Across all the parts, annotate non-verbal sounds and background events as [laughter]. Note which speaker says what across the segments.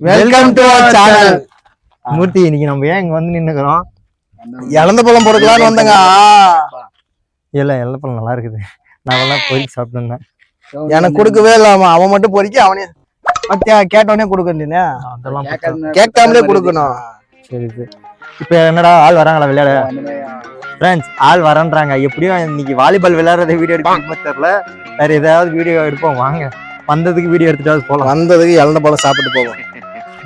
Speaker 1: Welcome to channel
Speaker 2: Moorthy இன்னைக்கு நம்ம ஏன் இங்க வந்து நின்னுக்கிறோம்?
Speaker 1: இழந்த பழம் பொறுக்கலாம்னு வந்தங்க.
Speaker 2: இல்ல எல்ல பழம் நல்லா இருக்குது. நான் எல்லாம் பொறிக்கு சாப்பிட்டு இருந்தேன்
Speaker 1: எனக்கு கொடுக்கவே இல்லாம அவன் மட்டும் பொறுக்கி அவனே மத்தியா கேட்டவனே கொடுக்கணுன்னு
Speaker 2: அதெல்லாம்.
Speaker 1: கேட்காமலே கொடுக்கணும்.
Speaker 2: சரி சரி. இப்போ என்னடா ஆள் வராங்களா விளையாட? ஃப்ரெண்ட்ஸ் ஆள் வரேன்றாங்க. எப்படியும் இன்னைக்கு வாலிபால் விளையாடுறத வீடியோ எடுக்க தெரியல. வேற ஏதாவது வீடியோ எடுப்போம். வாங்க. வந்ததுக்கு வீடியோ எடுத்துட்டு போலாம்.
Speaker 1: வந்ததுக்கு இழந்த பழம் சாப்பிட்டு போவோம்.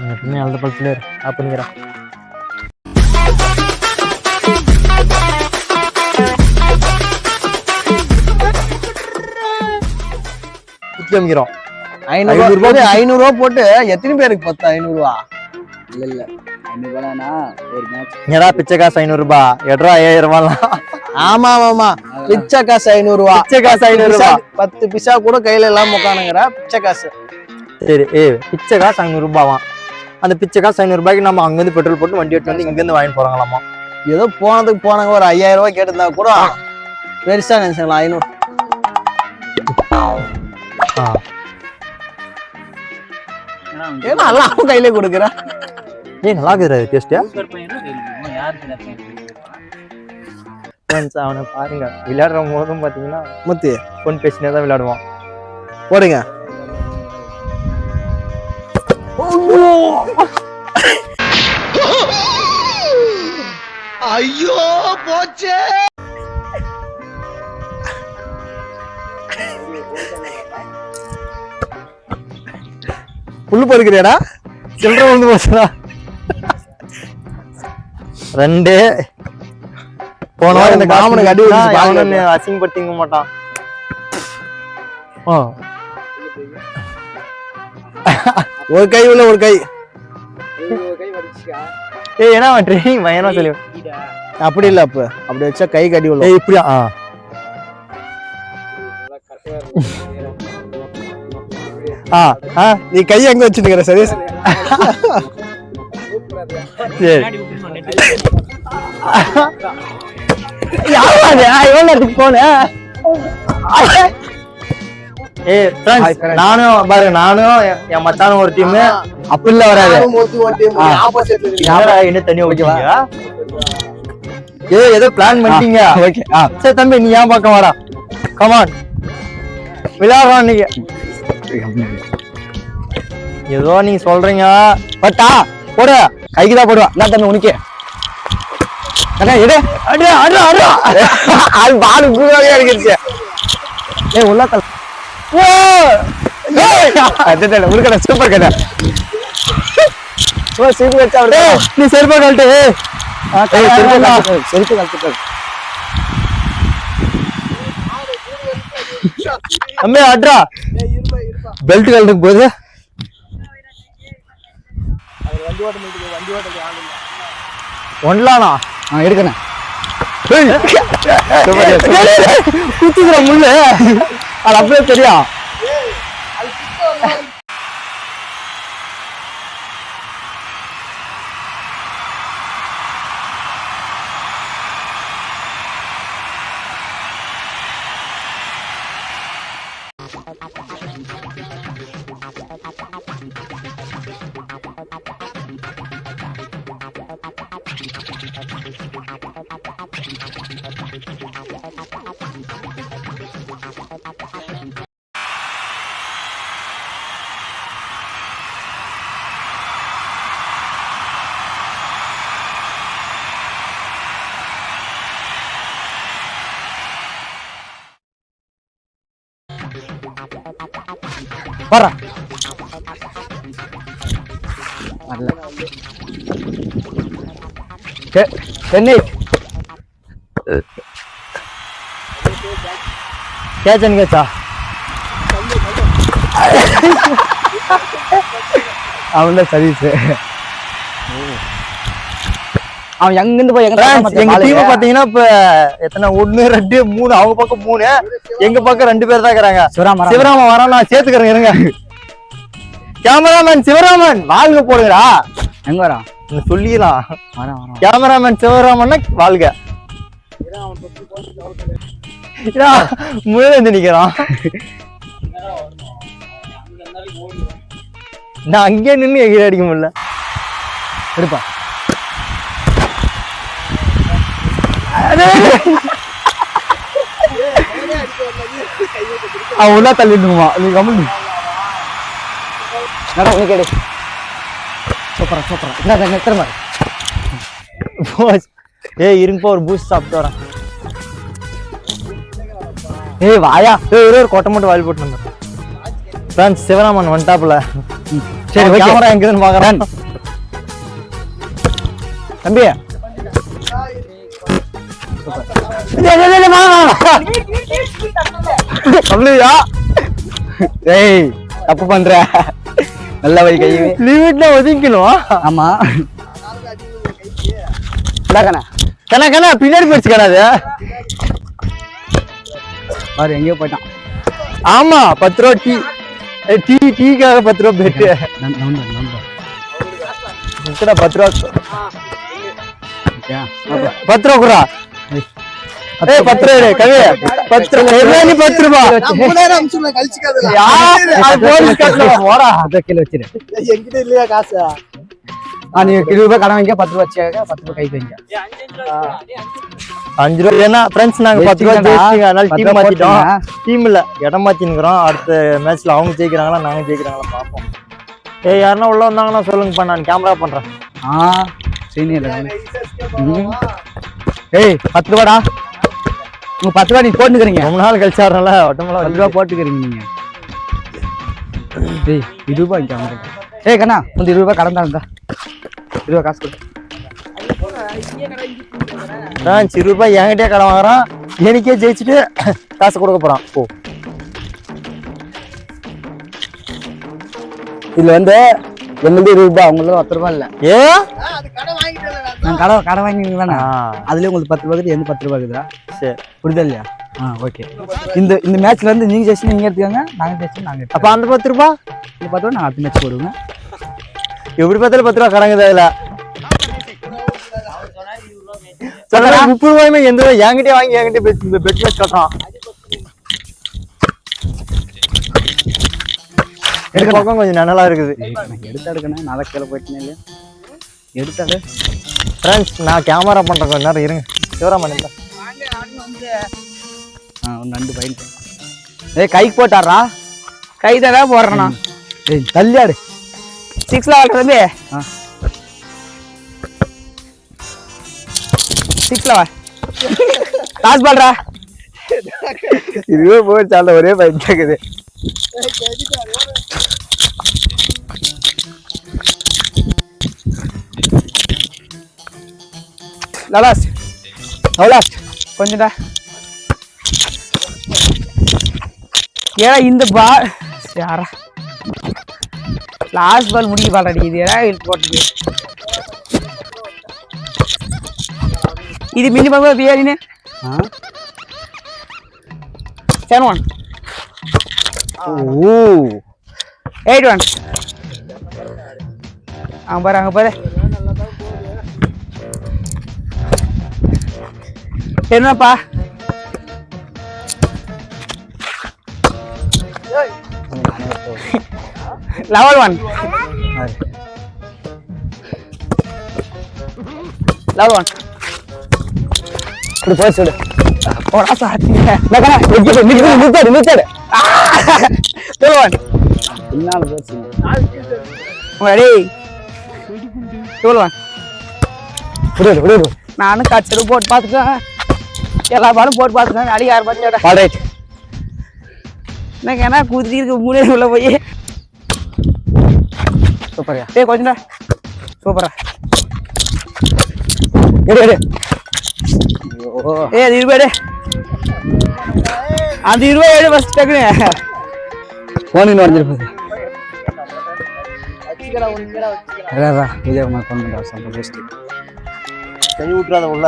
Speaker 2: எப்பவுமே அந்த பழத்துல ஆப் பண்ணிக்கிறேன் காமிக்கிறோம்
Speaker 1: ஐநூறு
Speaker 2: ஐநூறு
Speaker 1: ஐநூறு ரூபாய் போட்டு எத்தனை பேருக்கு பத்து ஐநூறு ரூபா
Speaker 3: இல்ல இல்ல. ஐநூறு ரூபாய்னா ஒரு மேட்ச்
Speaker 2: பிச்சை காசு ஐநூறு ரூபாய் எட்ரா ஐயாயிரம் ரூபாய்லாம்
Speaker 1: ஆமா ஆமா பிச்சை காசு ஐநூறு ரூபா.
Speaker 2: பிச்சை காசு ஐநூறு ரூபாய்
Speaker 1: பத்து பிசா கூட கையில எல்லாம் உட்காந்துங்கிற பிச்சை காசு.
Speaker 2: சரி ஏ பிச்சை காசு ஐநூறு ரூபாவாம் அந்த பிச்சை காசு ஐநூறு ரூபாய்க்கு நம்ம அங்கிருந்து பெட்ரோல் போட்டு வண்டி எடுத்து வந்து இங்க இருந்து வாங்கிட்டு போறாங்களாமா?
Speaker 1: ஏதோ போனதுக்கு போனாங்க ஒரு ஐயாயிரம் ரூபாய் கேட்டிருந்தா கூட பெருசா நினைச்சாங்களா ஐநூறு.
Speaker 2: ஆ.
Speaker 1: ஏன்னா எல்லாம் அவன் கையில கொடுக்குறா.
Speaker 2: ஏய் நல்லா இருக்குது டேஸ்டியா ஃப்ரெண்ட்ஸ் அவனை பாருங்க. விளையாடுற போதும் பாத்தீங்கன்னா
Speaker 1: முத்தி.
Speaker 2: ஃபோன் பேசினே தான் விளையாடுவான்.
Speaker 1: போடுங்க. புல்லு பறிக்கிறியாடா?
Speaker 2: சில்லற வந்து போச்சுடா. ரெண்டு. போன வாரம் இந்த
Speaker 1: மாமனுக்கு அடி பாருங்க.
Speaker 2: அவனு அசிங்கப்படுத்திக்க மாட்டான் ஆ.
Speaker 1: ஒரு கை உள்ள ஒரு கை.
Speaker 2: ஏய் என்ன அவன் ட்ரைனிங் பயமா சொல்லி
Speaker 1: அப்படி இல்ல அப்ப. அப்படி வச்சா கை கடி உள்ள.
Speaker 2: ஏய் இப்படியா? ஆ. ஆ ஆ
Speaker 1: நீ கை எங்க வச்சுட்டுக்கிற சதீஷ்?
Speaker 2: சரி. [laughs] நானும் பாருங்க நானும் என் என் மச்சானும் ஒரு டீம் அப்படிலாம் வராது யாரா என்ன தனியா ஓகேவா? ஏய் ஏதோ பிளான் பண்ணிட்டீங்க.
Speaker 1: ஓகே.
Speaker 2: சரி தம்பி நீ ஏன் பக்கம் வாடா? கமான் விளையாடுறோம் இன்னைக்கு. ஏதோ நீங்க சொல்றீங்க. பட்டா போடு. கைக்கு தான் போடுவா. என்ன தம்பி உனக்கு. அண்ணா எடு. அடு அடு அடு அது பால் குருவாக இருக்கிறது ஏய் உள்ள கல் ஓ! அது உனக்கடா சூப்பர் கடை ஓ சீப்பு வச்சா நீ செருப்பா கழட்டு செருப்பு கழட்டு அம்மே அட்ரா. பெல்ட் கழட்டுக்கு போகுது ஒன்லானா
Speaker 1: எடுக்கணும்
Speaker 2: குத்துக்கிற முள்ளு அது அப்படியே தெரியும் வர்றா. செ- சென்னை. கேச்சன் கேச்சா? அவன் தான் சர்வீஸ்
Speaker 1: அவன் எங்க இருந்து போய்
Speaker 2: Friends, எங்க டீம் பாத்தீங்கன்னா இப்ப எத்தனை? ஒண்ணு ரெண்டு மூணு அவங்க பக்கம் மூணு. எங்க பக்கம் ரெண்டு பேர் தான் இருக்கிறாங்க.
Speaker 1: சிவராமரா
Speaker 2: சிவராமன் வரான் நான் சேர்த்துக்கிறேன் இருங்க. கேமராமேன் சிவராமன் வாழ்க போடுங்கடா.
Speaker 1: எங்க வரான்?
Speaker 2: நீ சொல்லிடலாம். கேமராமேன் சிவராமன்னா வாழ்க. முன்னாடி வந்து நிக்கிறான். நான் அங்கேயே நின்று எகிரி அடிக்க முடியல.
Speaker 3: எடுப்பா.
Speaker 2: அவன் உள்ள தள்ளிட்டுமா நீ கம்மி
Speaker 3: நட உனக்கு எடு சூப்பரா சூப்பரா என்ன நிறுத்துற மாதிரி
Speaker 2: போஸ் ஏய் இருங்கப்பா ஒரு பூஸ்ட் சாப்பிட்டு வரேன் ஏய் வாயா ஏய் ஒரே ஒரு கொட்டை மட்டும் வாயில் போட்டு வந்துடுறேன் ஃப்ரெண்ட்ஸ் சிவராமன் வந்துட்டாப்புல
Speaker 3: சரி.
Speaker 2: கேமரா எங்கன்னு பார்க்குறேன் தம்பி அப்படியா
Speaker 3: ஏய் தப்பு பண்ற. நல்ல வை கை.
Speaker 2: லிமிட்ல ஒதுக்கணும்
Speaker 3: ஆமா.
Speaker 2: கண்ணா. கண்ணா பின்னாடி போயிடுச்சு கண்ணா அது.
Speaker 3: பாரு எங்கேயோ போயிட்டான்.
Speaker 2: ஆமா பத்து ரூபா டீ. டீ டீக்காக பத்து ரூபா பெட்டு பத்து ரூபா. பத்து ரூபா குறா ஏய் பத்து ரூபா எடு, கவி பத்து ரூபா என்ன நீ பத்து ரூபா யார் அது போலீஸ் கட்டல போடா.
Speaker 3: அதை கீழே வச்சிரு.
Speaker 4: என்கிட்ட இல்லையா காசு?
Speaker 3: ஆ, நீ இருபது ரூபாய் கடன் வாங்க பத்து ரூபா வச்சுக்க பத்து ரூபாய் கைக்கு வைங்க.
Speaker 2: அஞ்சு ரூபா ஏன்னா ஃப்ரெண்ட்ஸ் நாங்க பத்து ரூபா
Speaker 3: வச்சுக்கடா.
Speaker 2: ஜெயிச்சிங்க அதனால டீம் மாத்திட்டோம்.
Speaker 3: போட்டுங்க.
Speaker 2: டீம் இல்ல இடம் மாத்தினுக்கிறோம் அடுத்த மேட்ச்ல அவங்க ஜெயிக்கிறாங்களா நாங்க ஜெயிக்கிறாங்களா பார்ப்போம். ஏய் யாருன்னா உள்ள வந்தாங்கன்னா சொல்லுங்கப்பா நான் கேமரா பண்றேன்.
Speaker 3: ஆ சீனியர். ஏய் பத்து ரூபாடா. உங்க பத்து ரூபா நீ போட்டுக்கிறீங்க.
Speaker 2: ரொம்ப நாள் கழிச்சு ஆடுறல ஒட்டமெல்லாம்
Speaker 3: பத்து ரூபா போட்டுக்கிறீங்க நீங்க. ஏய் இருபது ரூபாய் இங்க. ஏய் கண்ணா வந்து இருபது ரூபாய் கடன் தான் இருபது காசு கொடு.
Speaker 2: ஃப்ரெண்ட்ஸ் இருபது ரூபாய் என்கிட்டயே கடன் வாங்குறான். எனக்கே ஜெயிச்சுட்டு காசு கொடுக்க போறான். ஓ
Speaker 3: இதுல வந்து என்னது இருபது ரூபாய் அவங்களுக்கு பத்து ரூபாய் இல்ல.
Speaker 2: ஏ
Speaker 3: நான் கடை கடை வாங்கிங்களா
Speaker 2: ஆ,
Speaker 3: அதுலயே உங்களுக்கு பத்து ரூபாய் எந்த பத்து ரூபாய் இருக்குதா
Speaker 2: சரி.
Speaker 3: புரியுதா இல்லையா? ஆ ஓகே. இந்த இந்த மேட்ச்ல இருந்து நீங்க ஜெயிச்சு நீங்க எடுத்துக்கோங்க. நாங்க ஜெயிச்சு நாங்க
Speaker 2: அப்ப அந்த பத்து ரூபாய்
Speaker 3: இந்த பத்து ரூபா நாங்க அடுத்த மேட்ச் போடுவோங்க.
Speaker 2: எப்படி பார்த்தாலும் பத்து ரூபா கடங்குது அதுல சொல்றா முப்பது ரூபாயுமே எந்த ரூபாய் என்கிட்டயே வாங்கி என்கிட்ட பெட் பெட் மேட்ச் கட்டுறான் இந்த பக்கம் கொஞ்சம் நனலா இருக்குது.
Speaker 3: எடுத்து எடுக்கணும். தான் கீழே போயிட்டேன் இல்லையா? எடுத்தாடு
Speaker 2: ஃப்ரெண்ட்ஸ் நான் கேமரா பண்றேன். கொஞ்ச நேரம் இருங்க. சிவராமன் இருந்தா
Speaker 3: ஆ ஒரு ரெண்டு பையன் ஏய் கைக்கு போட்டாரா
Speaker 4: கை தடா போடுறேண்ணா
Speaker 3: ஏய் தள்ளியாடு.
Speaker 4: சிக்ஸ்ல வாழ்க்கை தம்பி
Speaker 3: ஆ.
Speaker 4: சிக்ஸ்ல வா. காசு பாடுறா
Speaker 2: இதுவே போயிடுச்சு அந்த ஒரே பைக் கேக்குது
Speaker 4: லலாஸ் லலாஸ் கொஞ்சம்டா ஏடா இந்த பால் யாரா? லாஸ்ட் பால் முடிக்க பால் அடிக்குது ஏடா இது போட்டுது? இது மினிமம் பியாரின்னு
Speaker 3: ஆ?
Speaker 4: செவன் ஒன்
Speaker 2: ஓ.
Speaker 4: எயிட் ஒன் அங்க பாரு அங்க பாரு. என்னப்பா? லெவல் ஒன் லெவல் ஒன்
Speaker 3: இப்படி போய் சொல்லு.
Speaker 4: போடா சாத்திங்க
Speaker 3: பின்னால போச்சு
Speaker 4: ரெடி லெவல் ஒன்
Speaker 3: விடு விடு விடு.
Speaker 4: நானும் கச்சரு போட்டு பார்த்துட்டேன் எல்லா பாலும் போட்டு பார்த்துட்டேன் அடி
Speaker 3: ஆல் ரைட்
Speaker 4: எனக்கு என்ன குதிரி இருக்கு? மூணே உள்ள போய்.
Speaker 3: சூப்பர்யா.
Speaker 4: ஏய் கொஞ்சம்டா. சூப்பரா
Speaker 3: எடு எடு
Speaker 4: ஏய் அது இருபது. அந்த இருபது ஏழு ஃபஸ்ட் டக்குனு.
Speaker 3: ஃபோன் உடஞ்சிருப்பது அதான் விஜயகுமார் ஃபோன் பண்ணுறா பேசிட்டு
Speaker 2: கை விட்டுறாத உள்ள.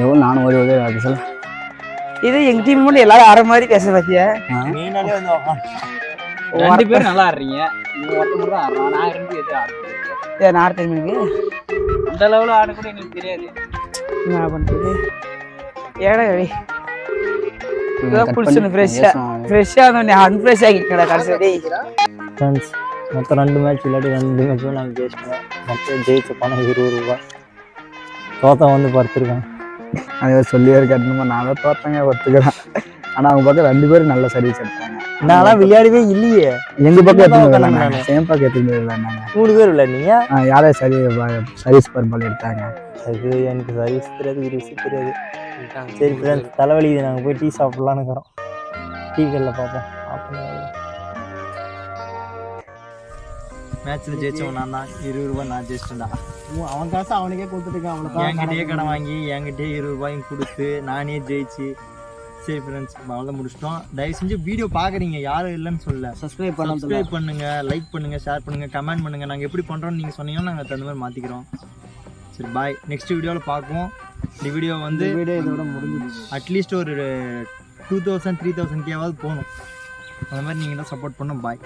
Speaker 3: எவ்வளோ நானும் ஓடி ஓடி அது சொல்ல
Speaker 4: இது எங்க டீம் மட்டும் எல்லாரும் அரை மாதிரி பேச பாத்தியா?
Speaker 2: நீனாலே வந்து
Speaker 5: ரெண்டு பேரும் நல்லா ஆடுறீங்க. நீங்க ஒருத்தர் மட்டும் தான் ஆடுறான் நான் ரெண்டு எது ஆடுறேன்
Speaker 4: ஏ நான் அடுத்த எனக்கு
Speaker 5: அந்த லெவலில் ஆட கூட எங்களுக்கு தெரியாது.
Speaker 4: என்ன பண்றது? ஏடா
Speaker 3: cut
Speaker 4: குளிச்சுன்னு
Speaker 3: பண்ணி
Speaker 4: ஃப்ரெஷ்ஷாக. ஃப்ரெஷ்ஷாக இருந்தோடனே அன்ஃப்ரெஷ் ஆகிக்கடா கடைசி டேய்.
Speaker 2: ஃப்ரெண்ட்ஸ் மொத்தம் ரெண்டு மேட்ச் விளையாடி ரெண்டு மேட்ச்சும் நாங்கள் ஜெயிச்சிட்டோம். மொத்தம் ஜெயிச்ச பணம் இருபது ரூபா தோத்தம் வந்து படுத்துருக்கேன்
Speaker 3: அதை சொல்லியே இருக்கணுமா நான் தான் தோத்தங்க ஒத்துக்கிறேன். ஆனா அவங்க பக்கம் ரெண்டு பேரும் நல்ல சர்வீஸ் எடுத்தாங்க.
Speaker 2: நான்லாம் விளையாடவே இல்லையே.
Speaker 3: எங்க பக்கம்
Speaker 2: சும்மா தான்
Speaker 3: எடுத்து
Speaker 2: உட்கார்ந்தேன்
Speaker 3: விளையாண்டாங்க சேம் பக்கம் எடுத்து விளையாண்டாங்க
Speaker 2: மூணு பேர் விளையாடுனீங்க
Speaker 3: யாரே சரி சர்வீஸ் பர்பால் எடுத்தாங்க.
Speaker 2: அது எனக்கு சர்வீஸ் தெரியாது தெரியாது. சரி தலைவலி நாங்கள் போய் டீ சாப்பிட்லான்னு இருக்கிறோம். டீ கடையில் பார்ப்போம். மேட்ச்சில் ஜெயிச்சவன் நான் தான் இருபது ரூபாய் நான் ஜெயிச்சிட்டேன்டா.
Speaker 4: அவன் காசு அவனுக்கே கொடுத்துட்டு அவனுக்கு
Speaker 2: என்கிட்டயே கடன் வாங்கி என்கிட்டயே இருபது ரூபாயும் கொடுத்து நானே ஜெயிச்சு. சரி ஃப்ரெண்ட்ஸ் அவ்வளோ முடிச்சிட்டோம். தயவு செஞ்சு வீடியோ பார்க்குறீங்க யாரும் இல்லைன்னு சொல்லல.
Speaker 4: சப்ஸ்கிரைப் பண்ண
Speaker 2: சப்ஸ்கிரைப் பண்ணுங்க லைக் பண்ணுங்க ஷேர் பண்ணுங்க கமெண்ட் பண்ணுங்க. நாங்கள் எப்படி பண்ணுறோம்னு நீங்கள் சொன்னீங்கன்னா நாங்கள் தகுந்த மாதிரி மாற்றிக்கிறோம் சரி பாய் நெக்ஸ்ட் வீடியோவில் பார்க்குவோம் இந்த வீடியோ வந்து
Speaker 4: வீடியோ இதோட முடிஞ்சிடுச்சு.
Speaker 2: அட்லீஸ்ட் ஒரு டூ தௌசண்ட் த்ரீ தௌசண்ட் கேவாவது போகணும். அந்த மாதிரி நீங்கள் தான் சப்போர்ட் பண்ணும் பாய்